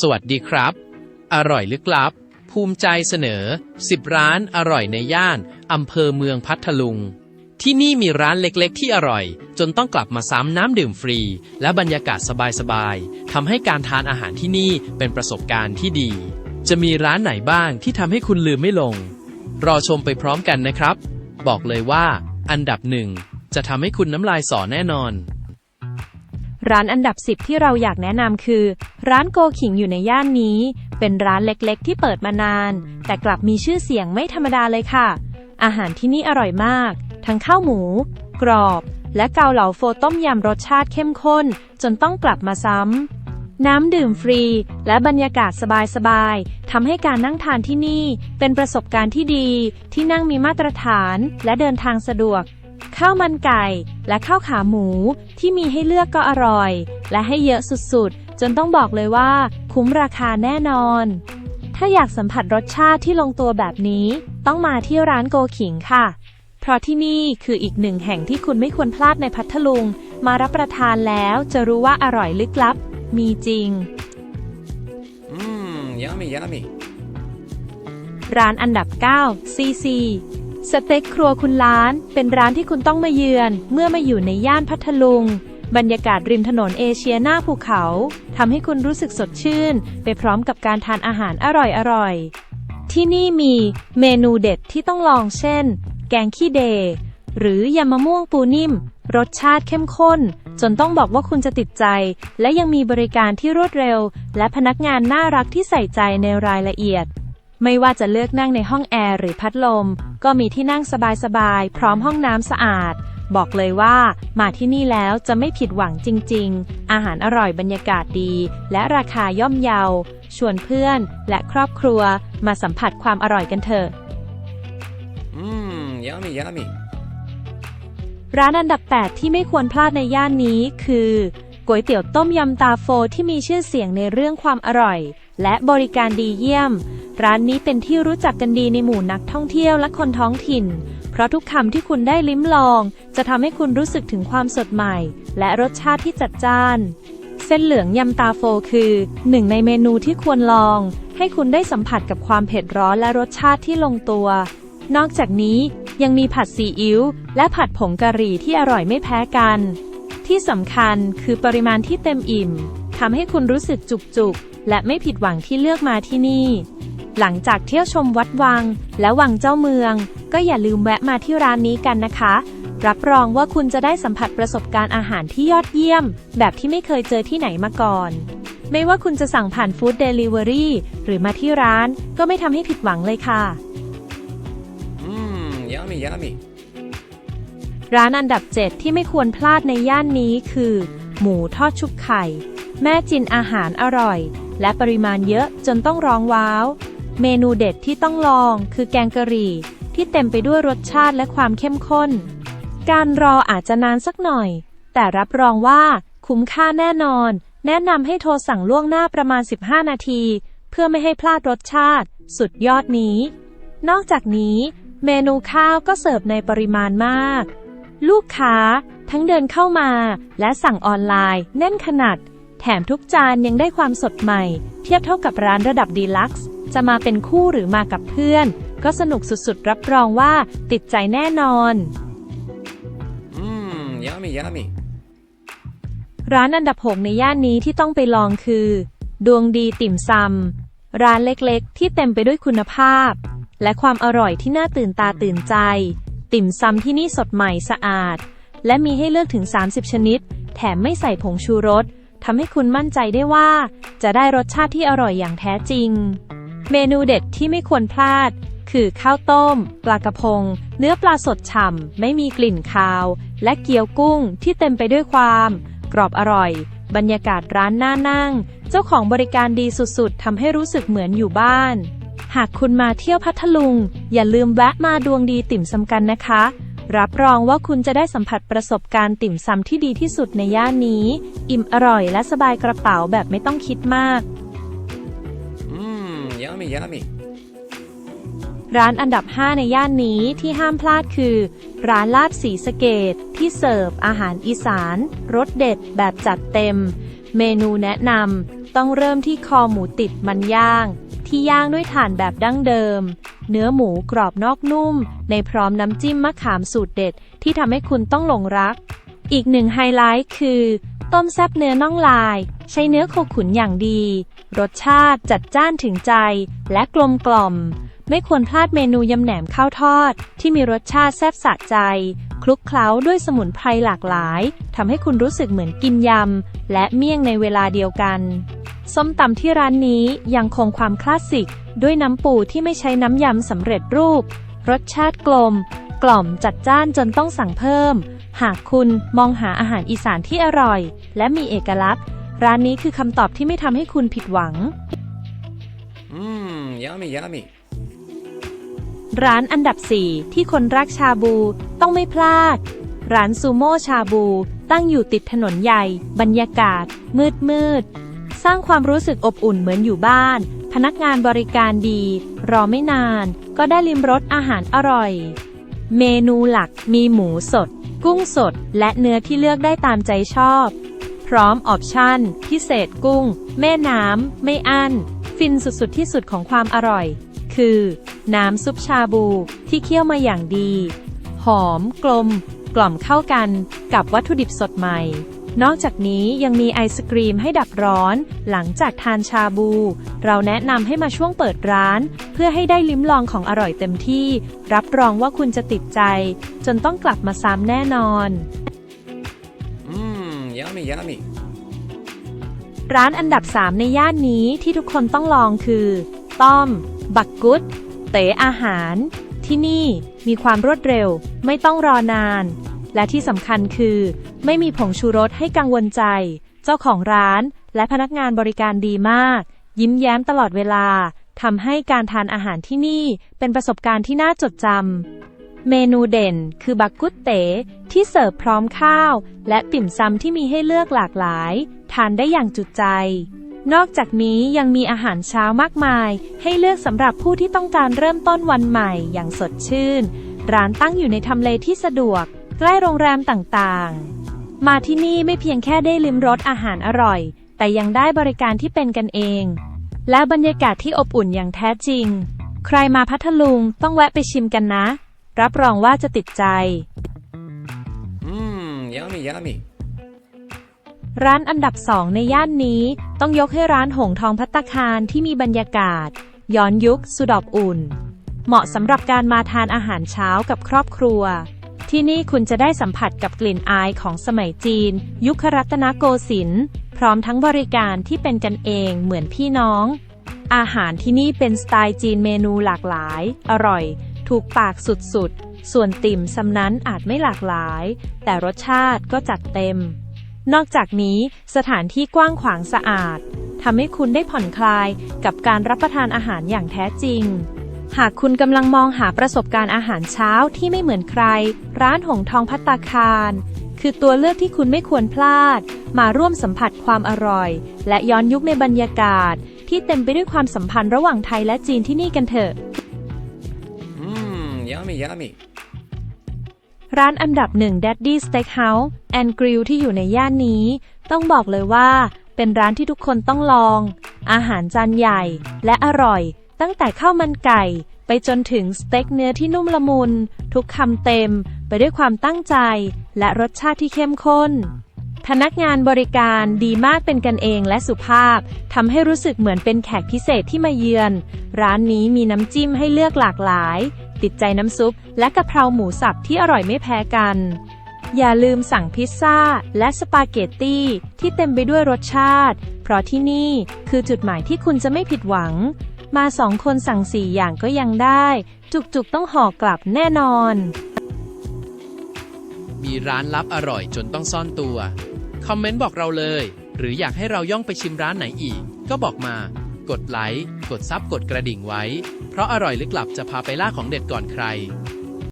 สวัสดีครับ อร่อยลึกลับ ภูมิใจเสนอ 10 ร้านอร่อยในย่านอำเภอเมืองพัทลุง ที่นี่มีร้านเล็กๆ ที่อร่อย จนต้องกลับมาซ้ำน้ำดื่มฟรี และบรรยากาศสบายๆทำให้การทานอาหารที่นี่เป็นประสบการณ์ที่ดี จะมีร้านไหนบ้างที่ทำให้คุณลืมไม่ลง รอชมไปพร้อมกันนะครับ บอกเลยว่า อันดับหนึ่งจะทำให้คุณน้ำลายสอแน่นอน ร้านอันดับ 10 ที่เราอยากแนะนำคือ ร้านโกขิงอยู่ในย่านนี้ เป็นร้านเล็กๆ ที่เปิดมานาน แต่กลับมีชื่อเสียงไม่ธรรมดาเลยค่ะ อาหารที่นี่อร่อยมาก ทั้งข้าวหมู กรอบ และเกาเหลาโฟต้มยำรสชาติเข้มข้น จนต้องกลับมาซ้ำ น้ำดื่มฟรี และบรรยากาศสบายๆทำให้การนั่งทานที่นี่ เป็นประสบการณ์ที่ดี ที่นั่งมีมาตรฐาน และเดินทางสะดวก ข้าวมันไก่ และข้าวขาหมูที่มีให้เลือกก็อร่อย และให้เยอะสุดๆ จนต้องบอกเลยว่า คุ้มราคาแน่นอน ถ้าอยากสัมผัสรสชาติที่ลงตัวแบบนี้ ต้องมาที่ร้านโกขิงค่ะ เพราะที่นี่คืออีกหนึ่งแห่งที่คุณไม่ควรพลาดในพัทลุง มารับประทานแล้วจะรู้ว่าอร่อยลึกลับ มีจริง Mmm, yummy, yummy. ร้านอันดับ 9 CC สเต็กครัวคุณล้าน เป็นร้านที่คุณต้องมาเยือน เมื่อมาอยู่ในย่านพัทลุง บรรยากาศริมถนนเอเชียหน้าภูเขาทำให้คุณรู้สึกสดชื่น ไปพร้อมกับการทานอาหารอร่อยๆ ที่นี่มีเมนูเด็ดที่ต้องลองเช่น แกงขี้เด หรือยำมะม่วงปูนิ่ม รสชาติเข้มข้น จนต้องบอกว่าคุณจะติดใจ และยังมีบริการที่รวดเร็ว และพนักงานน่ารักที่ใส่ใจในรายละเอียด ไม่ว่าจะเลือกนั่งในห้องแอร์หรือพัดลม ก็มีที่นั่งสบายๆ พร้อมห้องน้ำสะอาด บอกเลยว่ามาที่นี่แล้วจะไม่ผิดหวังจริง ๆ อาหารอร่อยบรรยากาศดี และราคาย่อมเยา ชวนเพื่อนและครอบครัว มาสัมผัสความอร่อยกันเถอะ Mmm, yummy, yummy. ร้านอันดับ 8 ที่ไม่ควรพลาดในย่านนี้คือก๋วยเตี๋ยวต้มยำตาโฟที่มีชื่อเสียงในเรื่องความอร่อย และบริการดีเยี่ยม ร้านนี้เป็นที่รู้จักกันดีในหมู่นักท่องเที่ยวและคนท้องถิ่น เพราะทุกคำที่คุณได้ลิ้มลอง จะทำให้คุณรู้สึกถึงความสดใหม่ และรสชาติที่จัดจ้าน เส้นเหลืองยำตาโฟคือหนึ่งในเมนูที่ควรลอง ให้คุณได้สัมผัสกับความเผ็ดร้อนและรสชาติที่ลงตัว นอกจากนี้ยังมีผัดซีอิ๊วและผัดผงกะหรี่ที่อร่อยไม่แพ้กัน ที่สำคัญคือปริมาณที่เต็มอิ่ม ทำให้คุณรู้สึกจุกๆ และไม่ผิดหวังที่เลือกมาที่นี่ หลังจากเที่ยวชมวัดวัง และวังเจ้าเมือง ก็อย่าลืมแวะมาที่ร้านนี้กันนะคะ รับรองว่าคุณจะได้สัมผัสประสบการณ์อาหารที่ยอดเยี่ยม แบบที่ไม่เคยเจอที่ไหนมาก่อน ไม่ว่าคุณจะสั่งผ่านฟู้ดเดลิเวอรี่หรือมาที่ร้าน ก็ไม่ทำให้ผิดหวังเลยค่ะ Mmm, yummy, yummy. ร้านอันดับ 7 ที่ไม่ควรพลาดในย่านนี้คือ หมูทอดชุบไข่ แม่จินอาหารอร่อย และปริมาณเยอะจนต้องร้องว้าว เมนูเด็ดที่ต้องลองคือแกงกะหรี่ ที่เต็มไปด้วยรสชาติและความเข้มข้น การรออาจจะนานสักหน่อย แต่รับรองว่าคุ้มค่าแน่นอน แนะนำให้โทรสั่งล่วงหน้าประมาณ 15 นาที เพื่อไม่ให้พลาดรสชาติ สุดยอดนี้ นอกจากนี้ เมนูข้าวก็เสิร์ฟในปริมาณมาก ลูกค้าทั้งเดินเข้ามา และสั่งออนไลน์แน่นขนาด แถมทุกจานยังได้ความสดใหม่ เทียบเท่ากับร้านระดับดีลักซ์ จะมาเป็นคู่หรือมากับเพื่อน ก็สนุกสุดๆ รับรองว่าติดใจแน่นอน Mmm, yummy, yummy. ร้านอันดับ6ในย่านนี้ที่ต้องไปลองคือ ดวงดีติ่มซำร้านเล็กๆ ที่เต็มไปด้วยคุณภาพ และความอร่อยที่น่าตื่นตาตื่นใจ ติ่มซำที่นี่สดใหม่สะอาด และมีให้เลือกถึง 30 ชนิด แถมไม่ใส่ผงชูรส ทำให้คุณมั่นใจได้ว่า จะได้รสชาติที่อร่อยอย่างแท้จริง เมนูเด็ดที่ไม่ควรพลาด คือข้าวต้ม ปลากระพง เนื้อปลาสดฉ่ำ ไม่มีกลิ่นคาว และเกี๊ยวกุ้งที่เต็มไปด้วยความ กรอบอร่อย บรรยากาศร้านน่านั่ง เจ้าของบริการดีสุดๆทำให้รู้สึกเหมือนอยู่บ้าน หากคุณมาเที่ยวพัทลุง อย่าลืมแวะมาดวงดีติ่มซำกันนะคะ รับรองว่าคุณจะได้สัมผัสประสบการณ์ติ่มซำที่ดีที่สุดในย่านนี้ อิ่มอร่อยและสบายกระเป๋าแบบไม่ต้องคิดมาก Mmm, yummy, yummy. ร้านอันดับ 5 ในย่านนี้ที่ห้ามพลาดคือ ร้านลาบสีสะเกต ที่เสิร์ฟอาหารอีสานรสเด็ดแบบจัดเต็ม เมนูแนะนำต้องเริ่มที่คอหมูติดมันย่าง ที่ย่างด้วยถ่านแบบดั้งเดิม เนื้อหมูกรอบนอกนุ่ม ในพร้อมน้ำจิ้มมะขามสูตรเด็ด ที่ทำให้คุณต้องหลงรัก อีกหนึ่งไฮไลท์คือ ต้มแซบเนื้อน่องลาย ใช้เนื้อโคขุนอย่างดี รสชาติจัดจ้านถึงใจ และกลมกล่อม ไม่ควรพลาดเมนูยำแหนมข้าวทอด ที่มีรสชาติแซ่บสะใจ คลุกเคล้าด้วยสมุนไพรหลากหลายทำให้คุณรู้สึกเหมือนกินยำและเมี่ยงในเวลาเดียวกัน ส้มตำที่ร้านนี้ยังคงความคลาสสิก ด้วยน้ำปูที่ไม่ใช้น้ำยำสำเร็จรูป รสชาติกลม กล่อมจัดจ้านจนต้องสั่งเพิ่ม หากคุณมองหาอาหารอีสานที่อร่อย และมีเอกลักษณ์ ร้านนี้คือคำตอบที่ไม่ทำให้คุณผิดหวัง Mmm, yummy, yummy. ร้านอันดับ 4 ที่คนรักชาบูต้องไม่พลาด ร้านซูโม่ชาบู ตั้งอยู่ติดถนนใหญ่ บรรยากาศ มืดมืดๆส ร้างความรู้สึกอบอุ่นเหมือนอยู่บ้าน พนักงานบริการดี รอไม่นาน ก็ได้ลิมรสอาหารอร่อย เมนูหลักมีหมูสด กุ้งสด และเนื้อที่เลือกได้ตามใจชอบ พร้อมออปชั่น พิเศษกุ้ง แม่น้ำ ไม่อั้น ฟินสุดๆที่สุดของความอร่อย คือ น้ำซุปชาบูที่เคี่ยวมาอย่างดี หอมกลม กล่อมเข้ากันกับวัตถุดิบสดใหม่ นอกจากนี้ยังมีไอศกรีมให้ดับร้อน หลังจากทานชาบู เราแนะนำให้มาช่วงเปิดร้าน เพื่อให้ได้ลิ้มลองของอร่อยเต็มที่ รับรองว่าคุณจะติดใจ จนต้องกลับมาซ้ำแน่นอน Mmm, yummy, yummy. ร้านอันดับ 3 ในย่านนี้ที่ทุกคนต้องลองคือ ต้อม บักกุด เต๋อาหาร ที่นี่มีความรวดเร็ว ไม่ต้องรอนาน และที่สำคัญคือ ไม่มีผงชูรสให้กังวลใจ เจ้าของร้าน และพนักงานบริการดีมาก ยิ้มแย้มตลอดเวลาทำให้การทานอาหารที่นี่เป็นประสบการณ์ที่น่าจดจำ เมนูเด่นคือบักกุตเต๋ที่เสิร์ฟพร้อมข้าว และติ่มซำที่มีให้เลือกหลากหลาย ทานได้อย่างจุใจ นอกจากนี้ยังมีอาหารเช้ามากมาย ให้เลือกสำหรับผู้ที่ต้องการเริ่มต้นวันใหม่อย่างสดชื่น ร้านตั้งอยู่ในทำเลที่สะดวก ใกล้โรงแรมต่างๆ มาที่นี่ไม่เพียงแค่ได้ลิ้มรสอาหารอร่อย แต่ยังได้บริการที่เป็นกันเอง และบรรยากาศที่อบอุ่นอย่างแท้จริง ใครมาพัทลุงต้องแวะไปชิมกันนะ รับรองว่าจะติดใจ Mmm, yummy, yummy. ร้านอันดับสองในย่านนี้ต้องยกให้ร้านหงทองพัตตาคารที่มีบรรยากาศ ย้อนยุคสุดอบอุ่น เหมาะสำหรับการมาทานอาหารเช้ากับครอบครัว ที่นี่คุณจะได้สัมผัสกับกลิ่นอายของสมัยจีน ยุครัตนโกสินทร์พร้อมทั้งบริการที่เป็นกันเองเหมือนพี่น้อง อาหารที่นี่เป็นสไตล์จีนเมนูหลากหลาย อร่อย ถูกปากสุดๆ ส่วนติ่มซำนั้นอาจไม่หลากหลาย แต่รสชาติก็จัดเต็ม นอกจากนี้สถานที่กว้างขวางสะอาดทำให้คุณได้ผ่อนคลายกับการรับประทานอาหารอย่างแท้จริง หากคุณกำลังมองหาประสบการณ์อาหารเช้าที่ไม่เหมือนใคร ร้านหงทองพัตตาคาร คือตัวเลือกที่คุณไม่ควรพลาด มาร่วมสัมผัสความอร่อย และย้อนยุคในบรรยากาศ ที่เต็มไปด้วยความสัมพันธ์ระหว่างไทยและจีนที่นี่กันเถอะ Mmm, yummy, yummy. ร้านอันดับหนึ่ง Daddy Steakhouse and Grill ที่อยู่ในย่านนี้ ต้องบอกเลยว่า เป็นร้านที่ทุกคนต้องลอง อาหารจานใหญ่ และอร่อย ตั้งแต่ข้าวมันไก่ ไปจนถึงสเต็กเนื้อที่นุ่มละมุน ทุกคำเต็มไปด้วยความตั้งใจ และรสชาติที่เข้มข้น พนักงานบริการดีมากเป็นกันเองและสุภาพทำให้รู้สึกเหมือนเป็นแขกพิเศษที่มาเยือน ร้านนี้มีน้ำจิ้มให้เลือกหลากหลาย ติดใจน้ำซุป และกะเพราหมูสับที่อร่อยไม่แพ้กัน อย่าลืมสั่งพิซซ่าและสปาเกตตี้ที่เต็มไปด้วยรสชาติ เพราะที่นี่คือจุดหมายที่คุณจะไม่ผิดหวัง มาสองคนสั่งสี่อย่างก็ยังได้ จุกๆต้องห่อกลับแน่นอน มีร้านลับอร่อยจนต้องซ่อนตัว คอมเมนต์บอกเราเลย หรืออยากให้เราย่องไปชิมร้านไหนอีก ก็บอกมา กดไลค์ กดซับกดกระดิ่งไว้ เพราะอร่อยลึกลับจะพาไปล่าของเด็ดก่อนใคร